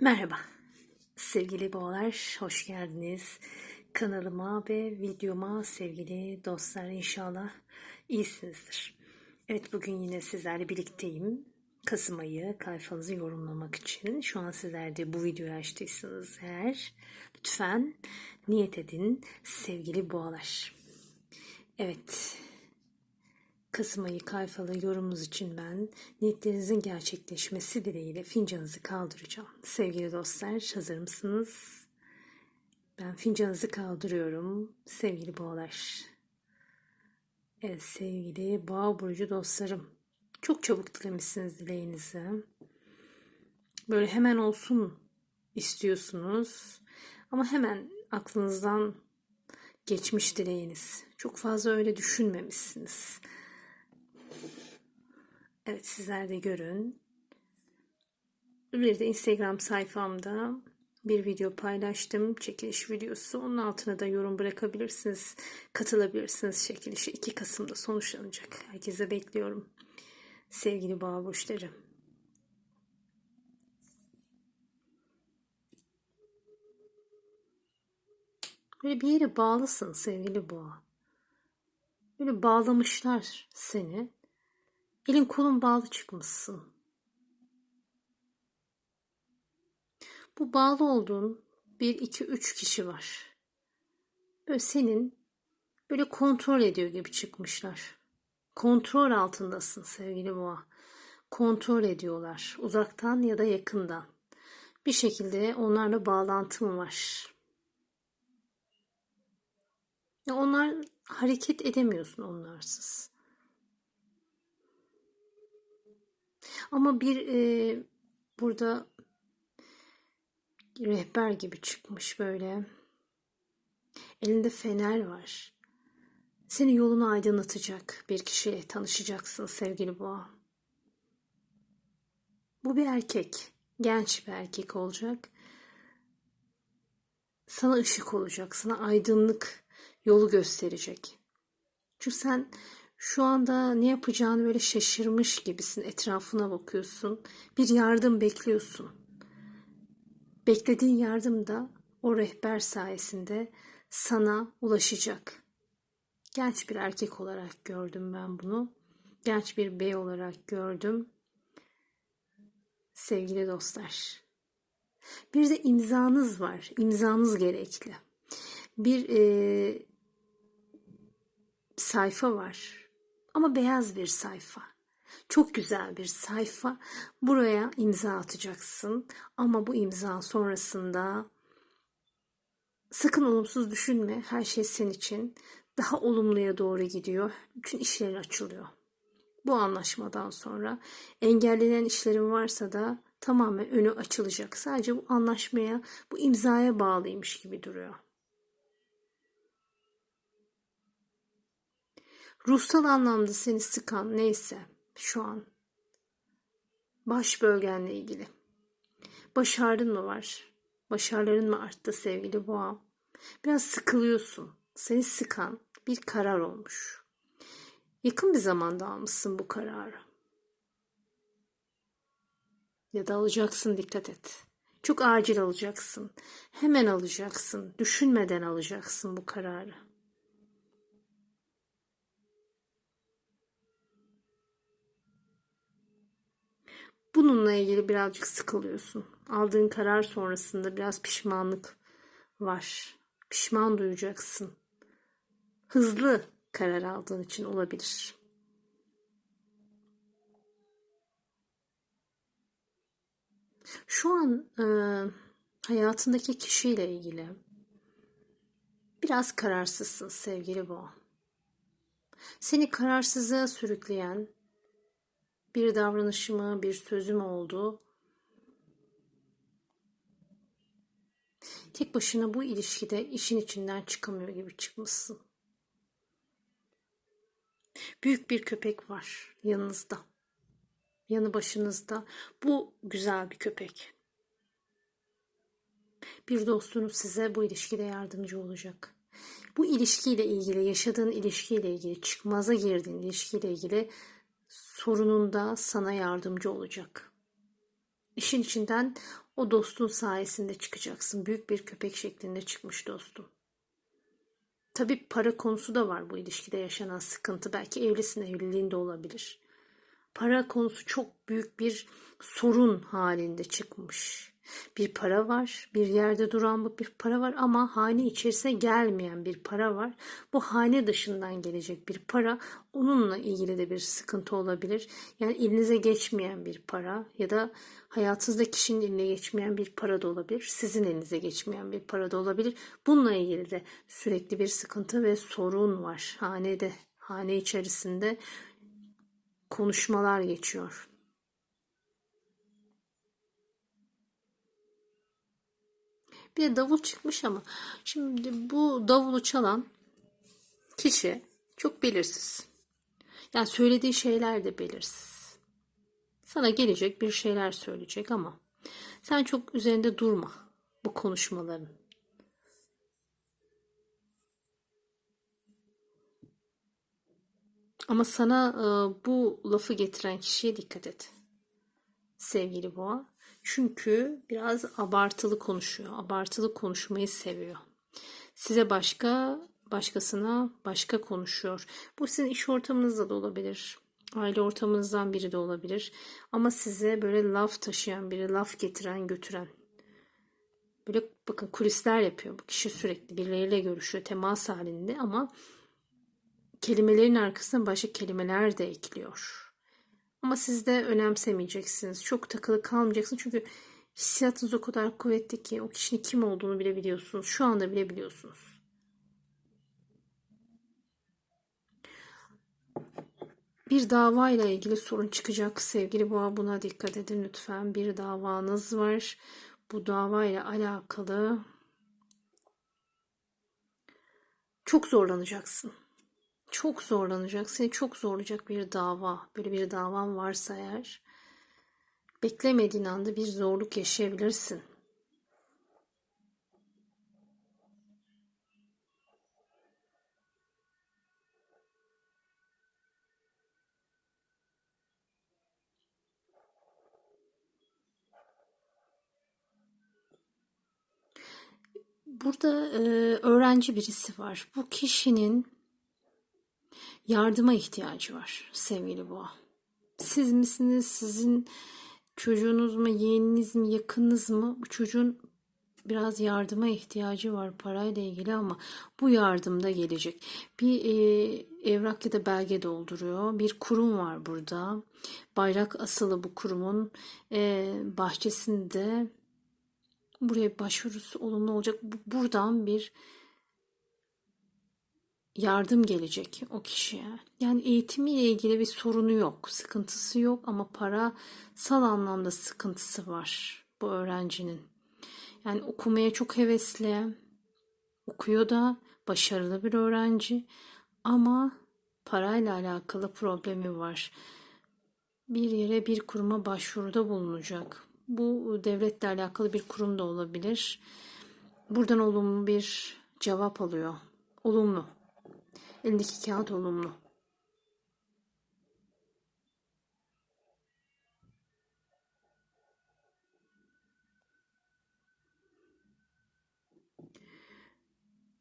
Merhaba sevgili boğalar, hoş geldiniz kanalıma ve videoma sevgili dostlar inşallah iyisinizdir. Evet bugün yine sizlerle birlikteyim. Kasım ayı kayfanızı yorumlamak için şu an sizler de bu videoyu açtıysanız eğer lütfen niyet edin sevgili boğalar. Evet Kasım ayı kayfalı yorumunuz için ben niyetlerinizin gerçekleşmesi dileğiyle fincanınızı kaldıracağım. Sevgili dostlar hazır mısınız? Ben fincanınızı kaldırıyorum sevgili boğalar. Evet sevgili boğa burcu dostlarım. Çok çabuk dilemişsiniz dileğinizi. Böyle hemen olsun istiyorsunuz. Ama hemen aklınızdan geçmiş dileğiniz. Çok fazla öyle düşünmemişsiniz. Evet sizler de görün. Bir de Instagram sayfamda bir video paylaştım. Çekiliş videosu. Onun altına da yorum bırakabilirsiniz. Katılabilirsiniz çekilişe. 2 Kasım'da sonuçlanacak. Herkese bekliyorum. Sevgili boğa. Böyle bir yere bağlısın sevgili boğa. Böyle bağlamışlar seni. Elin kolun bağlı çıkmışsın. Bu bağlı olduğun bir, iki, üç kişi var. Böyle senin böyle kontrol ediyor gibi çıkmışlar. Kontrol altındasın sevgili boğa. Kontrol ediyorlar uzaktan ya da yakından. Bir şekilde onlarla bağlantım var. Onlar hareket edemiyorsun onlarsız. Ama bir e, burada rehber gibi çıkmış böyle. Elinde fener var. Seni yolunu aydınlatacak bir kişiyle tanışacaksın sevgili boğa. Bu bir erkek. Genç bir erkek olacak. Sana ışık olacak. Sana aydınlık yolu gösterecek. Çünkü sen şu anda ne yapacağını böyle şaşırmış gibisin. Etrafına bakıyorsun. Bir yardım bekliyorsun. Beklediğin yardım da o rehber sayesinde sana ulaşacak. Genç bir erkek olarak gördüm ben bunu. Genç bir bey olarak gördüm. Sevgili dostlar. Bir de imzanız var. İmzanız gerekli. Bir e, sayfa var. Ama beyaz bir sayfa. Çok güzel bir sayfa. Buraya imza atacaksın. Ama bu imza sonrasında sakın olumsuz düşünme. Her şey senin için daha olumluya doğru gidiyor. Bütün işlerin açılıyor. Bu anlaşmadan sonra engellenen işlerin varsa da tamamen önü açılacak. Sadece bu anlaşmaya, bu imzaya bağlıymış gibi duruyor. Ruhsal anlamda seni sıkan neyse şu an baş bölgenle ilgili. Başardın mı var? Başarıların mı arttı sevgili boğa? Biraz sıkılıyorsun. Seni sıkan bir karar olmuş. Yakın bir zamanda almışsın bu kararı. Ya da alacaksın dikkat et. Çok acil alacaksın. Hemen alacaksın. Düşünmeden alacaksın bu kararı. Bununla ilgili birazcık sıkılıyorsun. Aldığın karar sonrasında biraz pişmanlık var. Pişman duyacaksın. Hızlı karar aldığın için olabilir. Şu an e, hayatındaki kişiyle ilgili biraz kararsızsın sevgili boğa. Seni kararsızlığa sürükleyen bir davranışımı, bir sözüm oldu. Tek başına bu ilişkide işin içinden çıkamıyor gibi çıkmışsın. Büyük bir köpek var yanınızda. Yanı başınızda. Bu güzel bir köpek. Bir dostunuz size bu ilişkide yardımcı olacak. Bu ilişkiyle ilgili, yaşadığın ilişkiyle ilgili, çıkmaza girdiğin ilişkiyle ilgili sorununda sana yardımcı olacak. İşin içinden o dostun sayesinde çıkacaksın. Büyük bir köpek şeklinde çıkmış dostum. Tabii para konusu da var bu ilişkide yaşanan sıkıntı. Belki evlisin, evliliğin de olabilir. Para konusu çok büyük bir sorun halinde çıkmış. Bir para var, bir yerde duran bir para var ama hane içerisine gelmeyen bir para var. Bu hane dışından gelecek bir para. Onunla ilgili de bir sıkıntı olabilir. Yani elinize geçmeyen bir para ya da hayatınızda kişinin eline geçmeyen bir para da olabilir. Sizin elinize geçmeyen bir para da olabilir. Bununla ilgili de sürekli bir sıkıntı ve sorun var. Hanede, hane içerisinde konuşmalar geçiyor. Bir de davul çıkmış ama şimdi bu davulu çalan kişi çok belirsiz. Yani söylediği şeyler de belirsiz. Sana gelecek bir şeyler söyleyecek ama sen çok üzerinde durma bu konuşmaların. Ama sana e, bu lafı getiren kişiye dikkat et. Sevgili boğa. Çünkü biraz abartılı konuşuyor. Abartılı konuşmayı seviyor. Size başka, başkasına başka konuşuyor. Bu sizin iş ortamınızda da olabilir. Aile ortamınızdan biri de olabilir. Ama size böyle laf taşıyan biri, laf getiren, götüren. Böyle bakın kulisler yapıyor. Bu kişi sürekli birileriyle görüşüyor, temas halinde ama kelimelerin arkasına başka kelimeler de ekliyor. Ama siz de önemsemeyeceksiniz. Çok takılı kalmayacaksınız. Çünkü hissiyatınız o kadar kuvvetli ki o kişinin kim olduğunu bile biliyorsunuz. Şu anda bile biliyorsunuz. Bir dava ile ilgili sorun çıkacak sevgili boğa buna dikkat edin lütfen. Bir davanız var. Bu dava ile alakalı çok zorlanacaksın çok zorlanacak, seni çok zorlayacak bir dava, böyle bir davan varsa eğer beklemediğin anda bir zorluk yaşayabilirsin. Burada e, öğrenci birisi var. Bu kişinin yardıma ihtiyacı var sevgili boğa. Siz misiniz? Sizin çocuğunuz mu? Yeğeniniz mi? Yakınınız mı? Bu çocuğun biraz yardıma ihtiyacı var parayla ilgili ama bu yardım da gelecek. Bir e, evrak ya da belge dolduruyor. Bir kurum var burada. Bayrak asılı bu kurumun e, bahçesinde. Buraya başvurusu olumlu olacak. Buradan bir yardım gelecek o kişiye. Yani eğitimiyle ilgili bir sorunu yok, sıkıntısı yok ama parasal anlamda sıkıntısı var bu öğrencinin. Yani okumaya çok hevesli, okuyor da başarılı bir öğrenci ama parayla alakalı problemi var. Bir yere bir kuruma başvuruda bulunacak. Bu devletle alakalı bir kurum da olabilir. Buradan olumlu bir cevap alıyor. Olumlu Elindeki kağıt olumlu.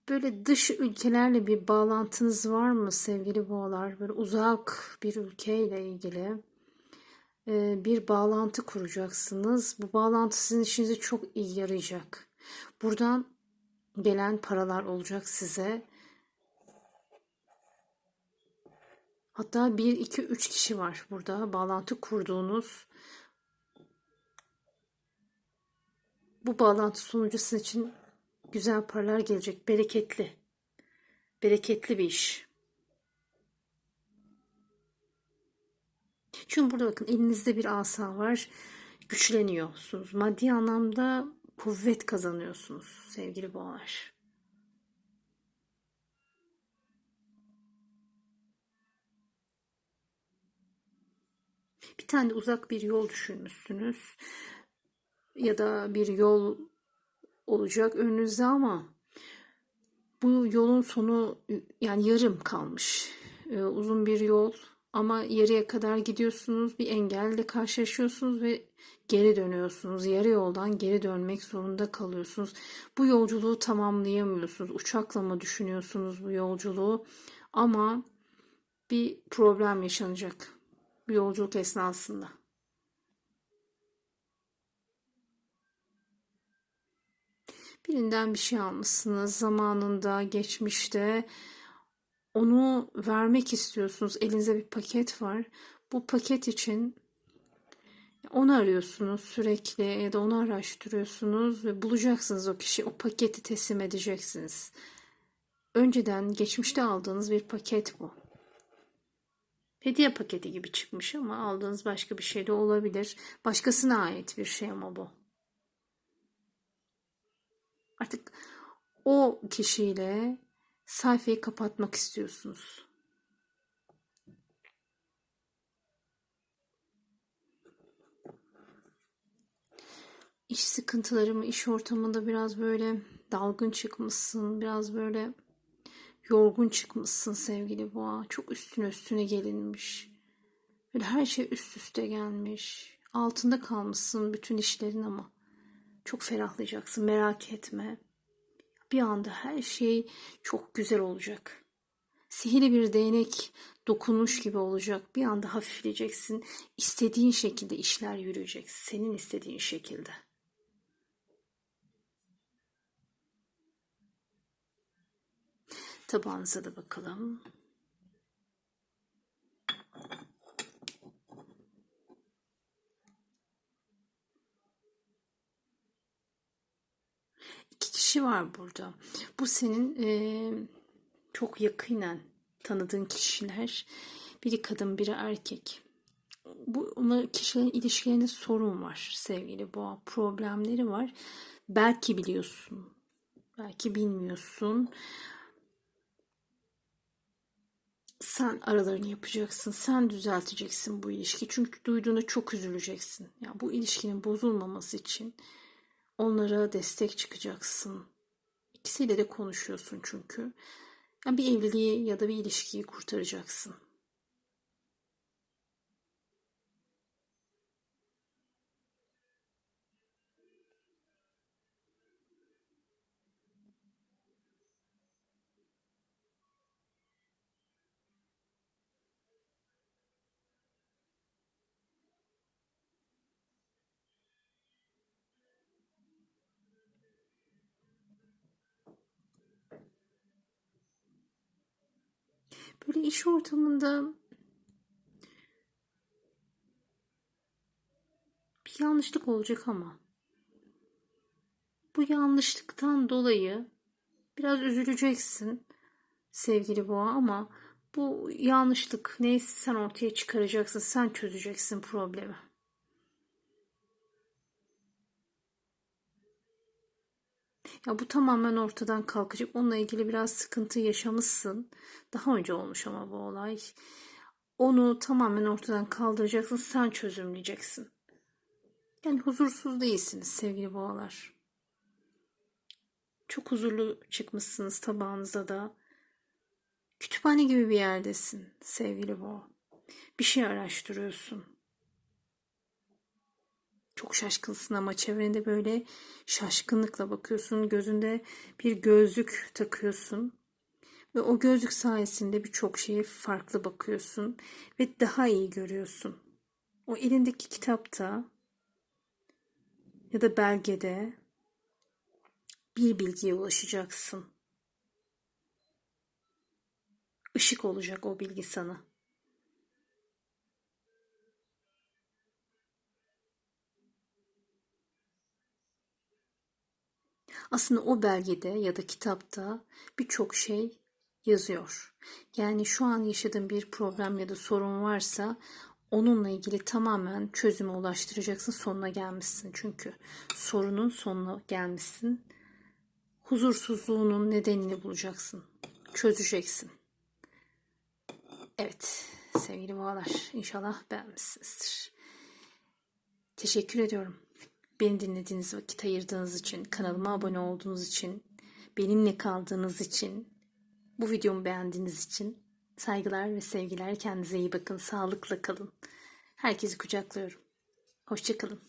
Böyle dış ülkelerle bir bağlantınız var mı sevgili boğalar? Böyle uzak bir ülkeyle ilgili e, bir bağlantı kuracaksınız. Bu bağlantı sizin işinize çok iyi yarayacak. Buradan gelen paralar olacak size Hatta 1, 2, 3 kişi var burada bağlantı kurduğunuz. Bu bağlantı sonucu sizin için güzel paralar gelecek. Bereketli. Bereketli bir iş. Çünkü burada bakın elinizde bir asa var. Güçleniyorsunuz. Maddi anlamda kuvvet kazanıyorsunuz sevgili boğalar. Tane de uzak bir yol düşünmüşsünüz. Ya da bir yol olacak önünüzde ama bu yolun sonu yani yarım kalmış. Ee, uzun bir yol Ama yarıya kadar gidiyorsunuz, bir engelle karşılaşıyorsunuz ve geri dönüyorsunuz. Yarı yoldan geri dönmek zorunda kalıyorsunuz. Bu yolculuğu tamamlayamıyorsunuz. Uçakla mı düşünüyorsunuz bu yolculuğu? Ama bir problem yaşanacak bu yolculuk esnasında. Birinden bir şey almışsınız zamanında, geçmişte. Onu vermek istiyorsunuz. Elinizde bir paket var. Bu paket için onu arıyorsunuz sürekli ya da onu araştırıyorsunuz ve bulacaksınız o kişi. O paketi teslim edeceksiniz. Önceden geçmişte aldığınız bir paket bu. Hediye paketi gibi çıkmış ama aldığınız başka bir şey de olabilir. Başkasına ait bir şey ama bu. Artık o kişiyle sayfayı kapatmak istiyorsunuz. İş sıkıntıları mı, iş ortamında biraz böyle dalgın çıkmışsın, biraz böyle yorgun çıkmışsın sevgili boğa. Çok üstüne üstüne gelinmiş. Böyle her şey üst üste gelmiş. Altında kalmışsın bütün işlerin ama. Çok ferahlayacaksın merak etme. Bir anda her şey çok güzel olacak. Sihirli bir değnek dokunmuş gibi olacak. Bir anda hafifleyeceksin. İstediğin şekilde işler yürüyecek. Senin istediğin şekilde. Tabağınıza da bakalım. İki kişi var burada. Bu senin e, çok yakinen tanıdığın kişiler. Biri kadın, biri erkek. Bu onlar kişilerin ilişkilerinde sorun var sevgili boğa. Problemleri var. Belki biliyorsun. Belki bilmiyorsun. Sen aralarını yapacaksın. Sen düzelteceksin bu ilişki. Çünkü duyduğunda çok üzüleceksin. Ya yani bu ilişkinin bozulmaması için onlara destek çıkacaksın. İkisiyle de konuşuyorsun çünkü. Yani bir evliliği ya da bir ilişkiyi kurtaracaksın. Böyle iş ortamında bir yanlışlık olacak ama bu yanlışlıktan dolayı biraz üzüleceksin sevgili boğa ama bu yanlışlık neyse sen ortaya çıkaracaksın, sen çözeceksin problemi. Ya bu tamamen ortadan kalkacak. Onunla ilgili biraz sıkıntı yaşamışsın. Daha önce olmuş ama bu olay. Onu tamamen ortadan kaldıracaksın. Sen çözümleyeceksin. Yani huzursuz değilsiniz sevgili boğalar. Çok huzurlu çıkmışsınız tabağınıza da. Kütüphane gibi bir yerdesin sevgili boğa. Bir şey araştırıyorsun. Çok şaşkınsın ama çevrende böyle şaşkınlıkla bakıyorsun. Gözünde bir gözlük takıyorsun. Ve o gözlük sayesinde birçok şeye farklı bakıyorsun ve daha iyi görüyorsun. O elindeki kitapta ya da belgede bir bilgiye ulaşacaksın. Işık olacak o bilgi sana. Aslında o belgede ya da kitapta birçok şey yazıyor. Yani şu an yaşadığın bir problem ya da sorun varsa onunla ilgili tamamen çözüme ulaştıracaksın. Sonuna gelmişsin çünkü. Sorunun sonuna gelmişsin. Huzursuzluğunun nedenini bulacaksın. Çözeceksin. Evet sevgili boğalar inşallah beğenmişsinizdir. Teşekkür ediyorum. Beni dinlediğiniz vakit ayırdığınız için, kanalıma abone olduğunuz için, benimle kaldığınız için, bu videomu beğendiğiniz için Saygılar ve sevgiler. Kendinize iyi bakın. Sağlıkla kalın. Herkesi kucaklıyorum. Hoşçakalın.